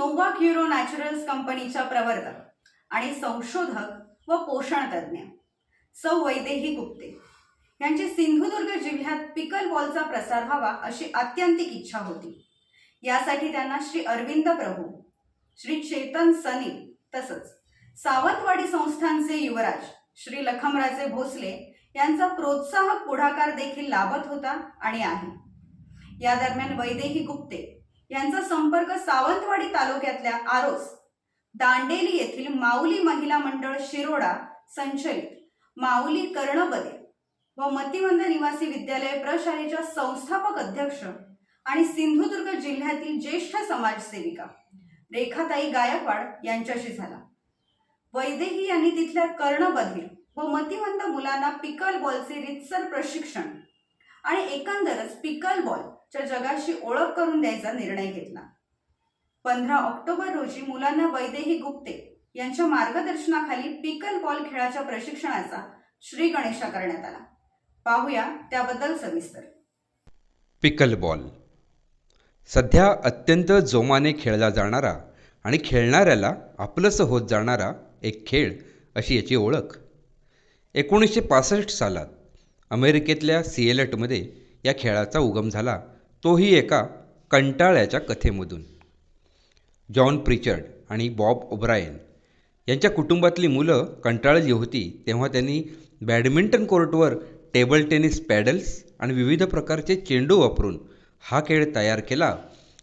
नमस्कार Nova Curo Naturals कंपनीच्या प्रवर्तक आणि संशोधक व पोषण तज्ज्ञ. सौ वैदेही गुप्ते. यांची सिंधुदुर्ग जिल्ह्यात पिकल बॉलचा प्रसार व्हावा अशी आत्यंतिक इच्छा होती. यासाठी त्यांना श्री अरविंद प्रभू श्री चेतन सनी तसंच सावंतवाडी संस्थांचे युवराज श्री लखमराजे भोसले यांचा प्रोत्साहक पुढाकार देखील लाभत होता आणि आहे. या दरम्यान वैदेही गुप्ते यांचा संपर्क सावंतवाडी तालुक्यातल्या आरोस दांडेली येथील माऊली महिला मंडळ शिरोडा संचलित माऊली कर्णबदे व मतिवंद निवासी विद्यालय प्रशालेच्या संस्थापक अध्यक्ष आणि सिंधुदुर्ग जिल्ह्यातील ज्येष्ठ समाजसेविका रेखाताई गायकवाड यांच्याशी झाला. वैदेही यांनी तिथल्या कर्णबधीर व मतिवंत मुलांना पिकल बॉलचे रितसर प्रशिक्षण आणि एकंदरच पिकल बॉल च्या जगाशी ओळख करून द्यायचा निर्णय घेतला. पंधरा ऑक्टोबर रोजी मुलांना वैदेही गुप्ते यांच्या मार्गदर्शनाखाली पिकल बॉल खेळाच्या प्रशिक्षणाचा श्री गणेशा करण्यात आला. पाहूया त्याबद्दल सविस्तर. Pickleball. सध्या अत्यंत जोमाने खेळला जाणारा आणि खेळणाऱ्याला आपलंसं होत जाणारा एक खेळ अशी याची ओळख. एकोणीसशे पासष्ट सालात अमेरिकेतल्या सिएलटमध्ये या खेळाचा उगम झाला. तोही एका कंटाळ्याच्या कथेमधून. जॉन प्रिचर्ड आणि बॉब ओब्रायन यांच्या कुटुंबातली मुलं कंटाळली होती तेव्हा त्यांनी बॅडमिंटन कोर्टवर टेबल टेनिस पॅडल्स आणि विविध प्रकारचे चेंडू वापरून हा खेळ तयार केला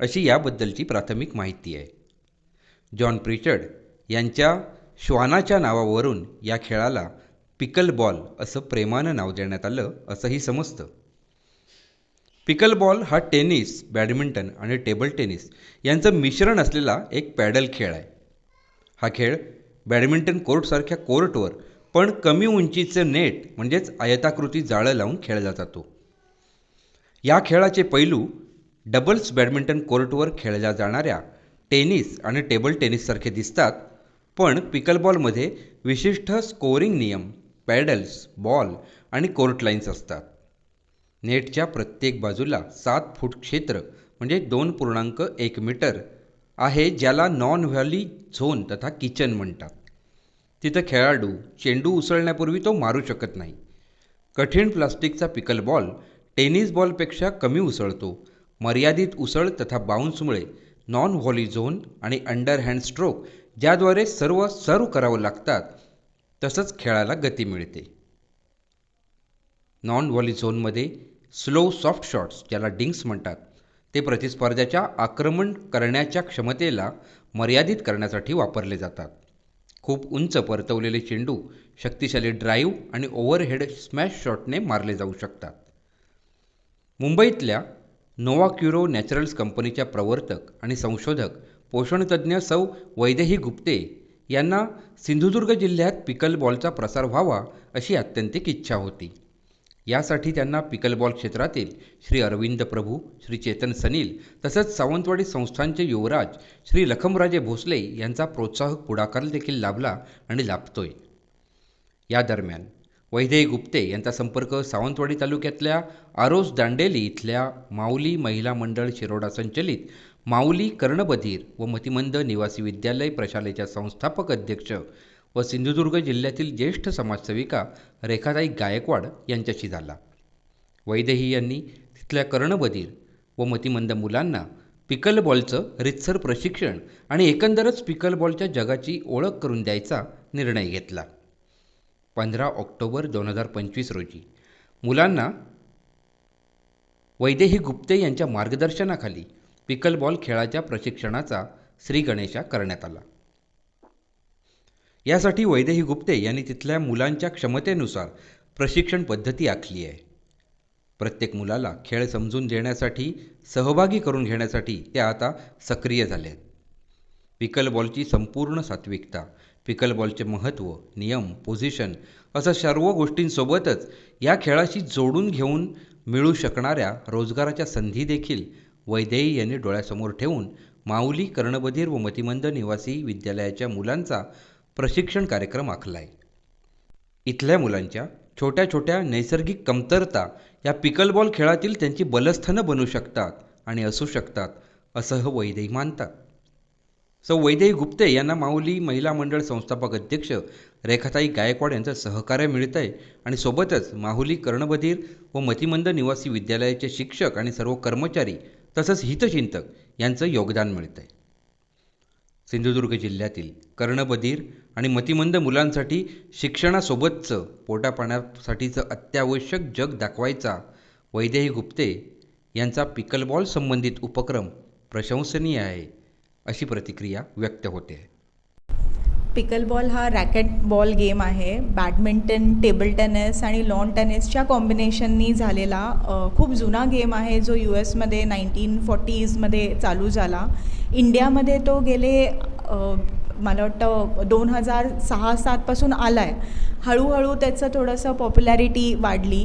अशी याबद्दलची प्राथमिक माहिती आहे. जॉन प्रिचर्ड यांच्या श्वानाच्या नावावरून या खेळाला पिकल बॉल असं प्रेमानं नाव देण्यात आलं असंही समजतं. पिकल बॉल हा टेनिस बॅडमिंटन आणि टेबल टेनिस यांचं मिश्रण असलेला एक पॅडल खेळ आहे. हा खेळ बॅडमिंटन कोर्टसारख्या कोर्टवर पण कमी उंचीचं नेट म्हणजेच आयताकृती जाळं लावून खेळला जातो. या खेळाचे पैलू डबल्स बॅडमिंटन कोर्टवर खेळल्या जाणाऱ्या टेनिस आणि टेबल टेनिससारखे दिसतात पण पिकलबॉलमध्ये विशिष्ट स्कोरिंग नियम पॅडल्स बॉल आणि कोर्ट लाईन्स असतात. नेटच्या प्रत्येक बाजूला सात फूट क्षेत्र म्हणजे दोन पूर्णांक एक मीटर आहे ज्याला नॉन व्हॅली झोन तथा किचन म्हणतात. तिथं खेळाडू चेंडू उसळण्यापूर्वी तो मारू शकत नाही. कठीण प्लास्टिकचा पिकल बॉल टेनिस बॉलपेक्षा कमी उसळतो. मर्यादित उसळ तथा बाउन्समुळे नॉन व्हॉली झोन आणि अंडर हँड स्ट्रोक ज्याद्वारे सर्व सर्व करावं लागतात तसंच खेळाला गती मिळते. नॉन व्हॉली झोनमध्ये स्लो सॉफ्ट शॉट्स ज्याला डिंक्स म्हणतात ते प्रतिस्पर्ध्याच्या आक्रमण करण्याच्या क्षमतेला मर्यादित करण्यासाठी वापरले जातात. खूप उंच परतवलेले चेंडू शक्तिशाली ड्राईव्ह आणि ओव्हरहेड स्मॅश शॉटने मारले जाऊ शकतात. मुंबईतल्या नोवा क्युरो नॅचरल्स कंपनीच्या प्रवर्तक आणि संशोधक पोषणतज्ज्ञ सौ वैदेही गुप्ते यांना सिंधुदुर्ग जिल्ह्यात पिकल बॉलचा प्रसार व्हावा अशी आत्यंतिक इच्छा होती. यासाठी त्यांना पिकलबॉल क्षेत्रातील श्री अरविंद प्रभू श्री चेतन सनील तसंच सावंतवाडी संस्थांचे युवराज श्री लखमराजे भोसले यांचा प्रोत्साहक पुढाकार देखील लाभला आणि लाभतोय. या दरम्यान वैदेही गुप्ते यांचा संपर्क सावंतवाडी तालुक्यातल्या आरोस दांडेली इथल्या माऊली महिला मंडळ शिरोडा संचलित माऊली कर्णबधीर व मतिमंद निवासी विद्यालय प्रशालेच्या संस्थापक अध्यक्ष व सिंधुदुर्ग जिल्ह्यातील ज्येष्ठ समाजसेविका रेखाताई गायकवाड यांच्याशी झाला. वैदेही यांनी तिथल्या कर्णबधीर व मतिमंद मुलांना पिकल बॉलचं रितसर प्रशिक्षण आणि एकंदरच पिकल बॉलच्या जगाची ओळख करून द्यायचा निर्णय घेतला. पंधरा ऑक्टोबर दोन हजार पंचवीस रोजी मुलांना वैदेही गुप्ते यांच्या मार्गदर्शनाखाली पिकल बॉल खेळाच्या प्रशिक्षणाचा श्री गणेशा करण्यात आला. यासाठी वैदेही गुप्ते यांनी तिथल्या मुलांच्या क्षमतेनुसार प्रशिक्षण पद्धती आखली आहे. प्रत्येक मुलाला खेळ समजून देण्यासाठी सहभागी करून घेण्यासाठी त्या आता सक्रिय झाले आहेत पिकल बॉलची संपूर्ण सात्विकता पिकल बॉलचे महत्त्व नियम पोझिशन असं सर्व गोष्टींसोबतच या खेळाशी जोडून घेऊन मिळू शकणाऱ्या रोजगाराच्या संधी देखील वैदेही यांनी डोळ्यासमोर ठेवून माऊली कर्णबधीर व मतिमंद निवासी विद्यालयाच्या मुलांचा प्रशिक्षण कार्यक्रम आखला आहे इथल्या मुलांच्या छोट्या छोट्या नैसर्गिक कमतरता या पिकलबॉल खेळातील त्यांची बलस्थानं बनू शकतात आणि असू शकतात असं वैदेही मानतात. सौ वैदेही गुप्ते यांना माऊली महिला मंडळ संस्थापक अध्यक्ष रेखाताई गायकवाड यांचं सहकार्य मिळत आहे आणि सोबतच माहुली कर्णबधीर व मतिमंद निवासी विद्यालयाचे शिक्षक आणि सर्व कर्मचारी तसंच हितचिंतक यांचं योगदान मिळतं आहे सिंधुदुर्ग जिल्ह्यातील कर्णबधीर आणि मतिमंद मुलांसाठी शिक्षणासोबतचं पोटापाण्यासाठीचं अत्यावश्यक जग दाखवायचा वैदेही गुप्ते यांचा पिकलबॉल संबंधित उपक्रम प्रशंसनीय आहे अशी प्रतिक्रिया व्यक्त होते. पिकलबॉल हा रॅकेट बॉल गेम आहे. बॅडमिंटन टेबल टेनिस आणि लॉन टेनिसच्या कॉम्बिनेशननी झालेला खूप जुना गेम आहे जो यू एसमध्ये नाईन्टीन फॉर्टीजमध्ये चालू झाला. इंडियामध्ये तो गेले मला वाटतं दोन हजार सहा सातपासून आला आहे हळूहळू त्याचं थोडंसं पॉप्युलॅरिटी वाढली.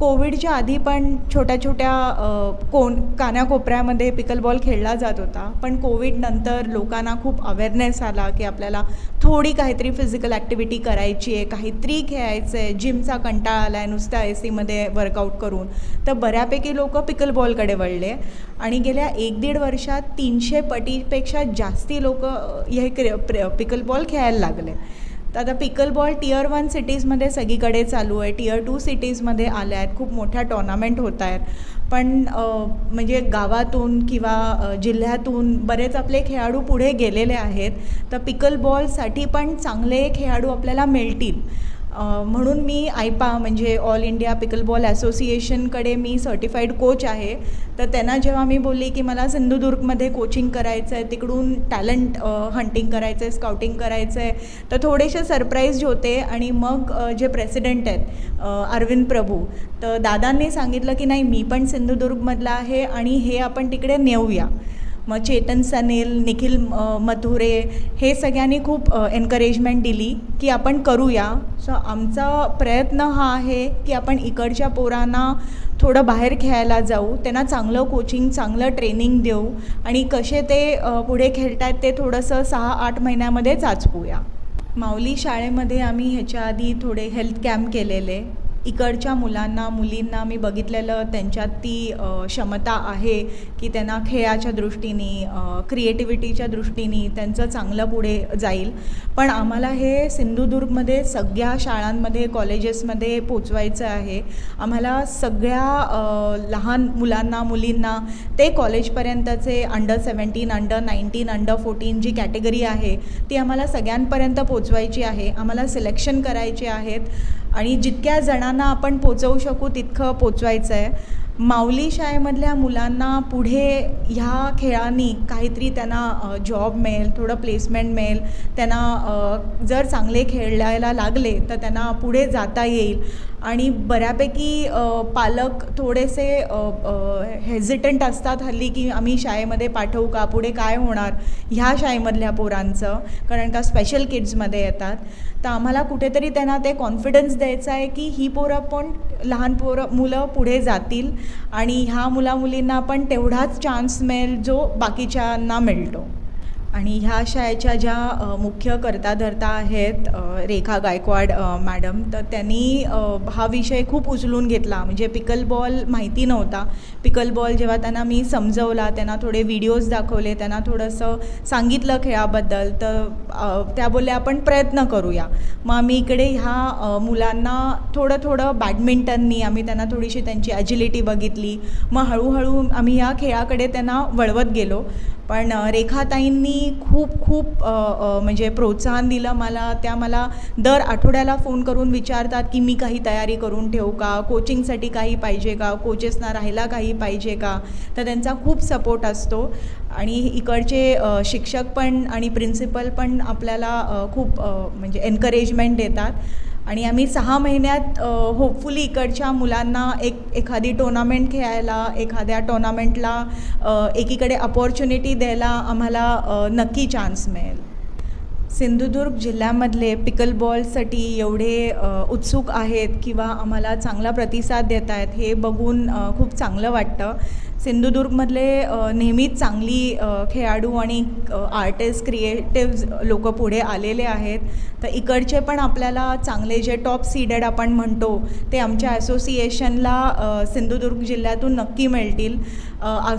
कोविडच्या आधी पण छोट्या छोट्या कोण कानाकोपऱ्यामध्ये पिकलबॉल खेळला जात होता. पण कोविडनंतर लोकांना खूप अवेअरनेस आला की आपल्याला थोडी काहीतरी फिजिकल ॲक्टिव्हिटी करायची आहे काहीतरी खेळायचं आहे. जिमचा कंटाळा आला आहे नुसत्या ए सीमध्ये वर्कआउट करून. तर बऱ्यापैकी लोक पिकलबॉलकडे वळले. आणि गेल्या एक दीड वर्षात तीनशे पटीपेक्षा जास्ती लोक हे क्रि पिकलबॉल खेळायला लागले. तर आता पिकलबॉल टियर वन सिटीजमध्ये सगळीकडे चालू आहे. टियर टू सिटीजमध्ये आल्या आहेत. खूप मोठ्या टॉर्नामेंट होत आहेत. पण म्हणजे गावातून किंवा जिल्ह्यातून बरेच आपले खेळाडू पुढे गेलेले आहेत. तर पिकलबॉलसाठी पण चांगले खेळाडू आपल्याला मिळतील. म्हणून मी आयपा म्हणजे ऑल इंडिया पिकलबॉल असोसिएशनकडे मी सर्टिफाईड कोच आहे. तर त्यांना जेव्हा मी बोलली की मला सिंधुदुर्गमध्ये कोचिंग करायचं आहे तिकडून टॅलेंट हंटिंग करायचं आहे स्काउटिंग करायचं आहे तर थोडेसे सरप्राईज होते. आणि मग जे प्रेसिडेंट आहेत अरविंद प्रभू तर दादांनी सांगितलं की नाही मी पण सिंधुदुर्गमधला आहे आणि हे आपण तिकडे नेऊया. मग चेतन सनील निखिल मथुरे हे सगळ्यांनी खूप एनकरेजमेंट दिली की आपण करूया. सो आमचा प्रयत्न हा आहे की आपण इकडच्या पोरांना थोडं बाहेर खेळायला जाऊ. त्यांना चांगलं कोचिंग चांगलं ट्रेनिंग देऊ आणि कसे ते पुढे पुढे खेळतात ते थोडंसं सहा आठ महिन्यामध्ये चाचपूया. माऊली शाळेमध्ये आम्ही ह्याच्या आधी थोडे हेल्थ कॅम्प केलेले. इकडच्या मुलांना मुलींना मी बघितलेलं त्यांच्यात ती क्षमता आहे की त्यांना खेळाच्या दृष्टीने क्रिएटिव्हिटीच्या दृष्टीने त्यांचं चांगलं पुढे जाईल. पण आम्हाला हे सिंधुदुर्गमध्ये सगळ्या शाळांमध्ये कॉलेजेसमध्ये पोचवायचं आहे. आम्हाला सगळ्या लहान मुलांना मुलींना ते कॉलेजपर्यंतचे under seventeen under nineteen under fourteen जी कॅटेगरी आहे ती आम्हाला सगळ्यांपर्यंत पोचवायची आहे. आम्हाला सिलेक्शन करायचे आहेत. आणि जितक्या जणांना आपण पोचवू शकू तितकं पोचवायचं आहे माऊली शाळेमधल्या मुलांना पुढे ह्या खेळांनी काहीतरी त्यांना जॉब मिळेल थोडं प्लेसमेंट मिळेल. त्यांना जर चांगले खेळायला लागले तर त्यांना पुढे जाता येईल. आणि बऱ्यापैकी पालक थोडेसे हेझिटंट असतात हल्ली की आम्ही शाळेमध्ये पाठवू का? पुढे काय होणार? ह्या शाळेमधल्या पोरांचं कारण का स्पेशल किड्समध्ये येतात. तर आम्हाला कुठेतरी त्यांना ते कॉन्फिडन्स द्यायचं आहे की ही पोरं पण लहान पोरं मुलं पुढे जातील आणि ह्या मुलामुलींना पण तेवढाच चान्स मिळेल जो बाकीच्यांना मिळतो. आणि ह्या शाळेच्या ज्या मुख्य कर्ताधर्ता आहेत रेखा गायकवाड मॅडम तर त्यांनी हा विषय खूप उचलून घेतला. म्हणजे पिकलबॉल माहिती नव्हता. पिकलबॉल जेव्हा त्यांना मी समजवला त्यांना थोडे व्हिडिओज दाखवले त्यांना थोडंसं सांगितलं खेळाबद्दल तर त्या बोलल्या आपण प्रयत्न करूया. मग आम्ही इकडे ह्या मुलांना थोडं थोडं बॅडमिंटननी आम्ही त्यांना थोडीशी त्यांची ॲजिलिटी बघितली. मग हळूहळू आम्ही ह्या खेळाकडे त्यांना वळवत गेलो. पण रेखाताईंनी खूप खूप म्हणजे प्रोत्साहन दिलं मला. त्या मला दर आठवड्याला फोन करून विचारतात की मी काही तयारी करून ठेवू का? कोचिंगसाठी काही पाहिजे का? कोचेसना राहायला काही पाहिजे का? तर त्यांचा खूप सपोर्ट असतो. आणि इकडचे शिक्षक पण आणि प्रिन्सिपल पण आपल्याला खूप म्हणजे एनकरेजमेंट देतात. आणि आम्ही सहा महिन्यात होपफुली इकडच्या मुलांना एक एखादी टोर्नामेंट खेळायला एखाद्या टोर्नामेंटला एकीकडे अपॉर्च्युनिटी द्यायला आम्हाला नक्की चान्स मिळेल. सिंधुदुर्ग जिल्ह्यामधले पिकल बॉलसाठी एवढे उत्सुक आहेत किंवा आम्हाला चांगला प्रतिसाद देत आहेत हे बघून खूप चांगलं वाटतं. सिंधुदुर्गमधले नेहमीच चांगली खेळाडू आणि आर्टिस्ट क्रिएटिव्ह लोक पुढे आलेले आहेत. तर इकडचे पण आपल्याला चांगले जे टॉप सीडेड आपण म्हणतो ते आमच्या असोसिएशनला सिंधुदुर्ग जिल्ह्यातून नक्की मिळतील.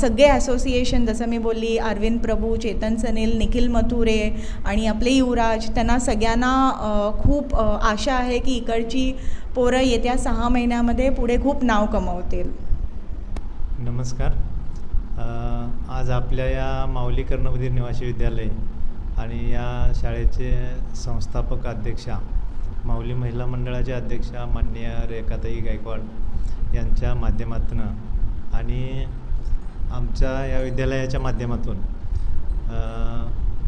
सगळे असोसिएशन जसं मी बोलली अरविंद प्रभू चेतन सनील निखिल मथुरे आणि आपले युवराज त्यांना सगळ्यांना खूप आशा आहे की इकडची पोरं येत्या सहा महिन्यामध्ये पुढे खूप नाव कमवतील. नमस्कार. आज आपल्या या माऊली कर्णबधीर निवासी विद्यालय आणि या शाळेचे संस्थापक अध्यक्षा माऊली महिला मंडळाच्या अध्यक्षा माननीय रेखाताई गायकवाड यांच्या माध्यमातून आणि आमच्या या विद्यालयाच्या माध्यमातून अ,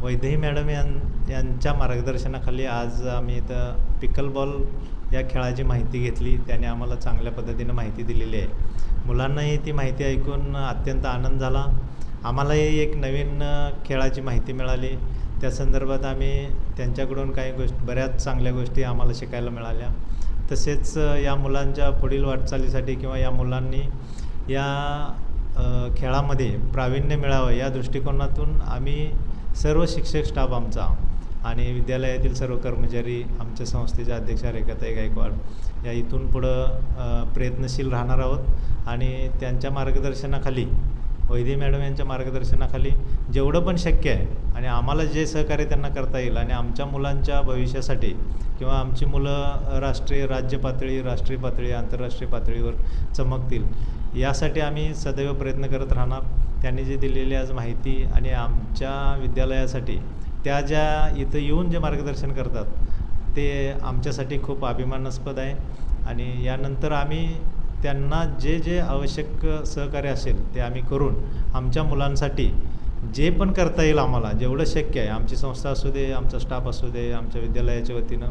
वैदेही मॅडम यां यांच्या मार्गदर्शनाखाली आज आम्ही इथं पिकल या खेळाची माहिती घेतली. त्याने आम्हाला चांगल्या पद्धतीनं माहिती दिलेली आहे. मुलांनाही ती माहिती ऐकून अत्यंत आनंद झाला. आम्हालाही एक नवीन खेळाची माहिती मिळाली. त्या संदर्भात आम्ही त्यांच्याकडून काही गोष्ट बऱ्याच चांगल्या गोष्टी आम्हाला शिकायला मिळाल्या. तसेच या मुलांच्या पुढील वाटचालीसाठी किंवा या मुलांनी या खेळामध्ये प्रावीण्य मिळावं या दृष्टिकोनातून आम्ही सर्व शिक्षक स्टाफ आमचा आणि विद्यालयातील सर्व कर्मचारी आमच्या संस्थेच्या अध्यक्षा रेखाताई गायकवाड या इथून पुढं प्रयत्नशील राहणार आहोत. आणि त्यांच्या मार्गदर्शनाखाली वैदे मॅडम यांच्या मार्गदर्शनाखाली जेवढं पण शक्य आहे आणि आम्हाला जे सहकार्य त्यांना करता येईल आणि आमच्या मुलांच्या भविष्यासाठी किंवा आमची मुलं राष्ट्रीय राज्य पातळी राष्ट्रीय पातळी आंतरराष्ट्रीय पातळीवर चमकतील यासाठी आम्ही सदैव प्रयत्न करत राहणार. त्यांनी जी दिलेली आज माहिती आणि आमच्या विद्यालयासाठी त्या ज्या इथं येऊन जे मार्गदर्शन करतात ते आमच्यासाठी खूप अभिमानास्पद आहे. आणि यानंतर आम्ही त्यांना जे जे आवश्यक सहकार्य असेल ते आम्ही करून आमच्या मुलांसाठी जे पण करता येईल आम्हाला जेवढं शक्य आहे आमची संस्था असू दे आमचा स्टाफ असू दे आमच्या विद्यालयाच्या वतीनं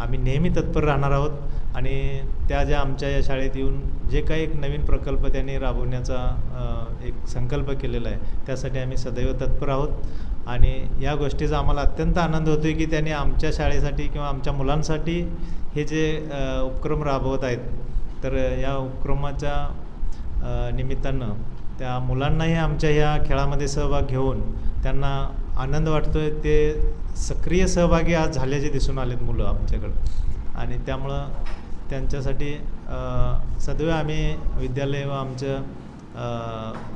आम्ही नेहमी तत्पर राहणार आहोत. आणि त्या ज्या आमच्या या शाळेत येऊन जे काही एक नवीन प्रकल्प त्यांनी राबवण्याचा एक संकल्प केलेला आहे त्यासाठी आम्ही सदैव तत्पर आहोत. आणि या गोष्टीचा आम्हाला अत्यंत आनंद होतो आहे की त्यांनी आमच्या शाळेसाठी किंवा आमच्या मुलांसाठी हे जे उपक्रम राबवत आहेत तर या उपक्रमाच्या निमित्तानं त्या मुलांनाही आमच्या ह्या खेळामध्ये सहभाग घेऊन त्यांना आनंद वाटतो आहे ते सक्रिय सहभागी आज झाल्याचे दिसून आलेत मुलं आमच्याकडं. आणि त्यामुळं त्यांच्यासाठी सदैव आम्ही विद्यालय व आमचं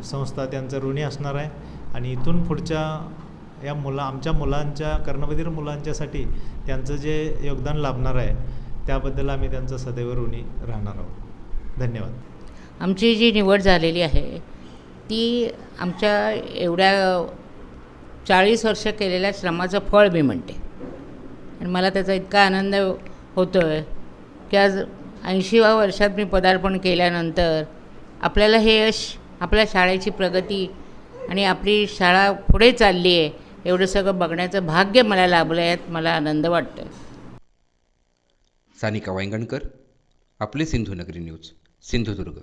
संस्था त्यांचं ऋणी असणार आहे. आणि इथून पुढच्या या मुला आमच्या मुलांच्या कर्णबधीर मुलांच्यासाठी त्यांचं जे योगदान लाभणार आहे त्याबद्दल आम्ही त्यांचं सदैव ऋणी राहणार आहोत. धन्यवाद. आमची जी निवड झालेली आहे ती आमच्या एवढ्या चाळीस वर्ष केलेल्या श्रमाचं फळ मी म्हणते. आणि मला त्याचा इतका आनंद होतो आहे की आज ऐंशीव्या वर्षात मी पदार्पण केल्यानंतर आपल्याला हे यश आपल्या शाळेची प्रगती आणि आपली शाळा पुढे चालली आहे एवढं सगळं बघण्याचं भाग्य मला लाभलं आहे यात मला आनंद वाटतो सानिका वायंगणकर आपले सिंधुनगरी न्यूज सिंधुदुर्ग.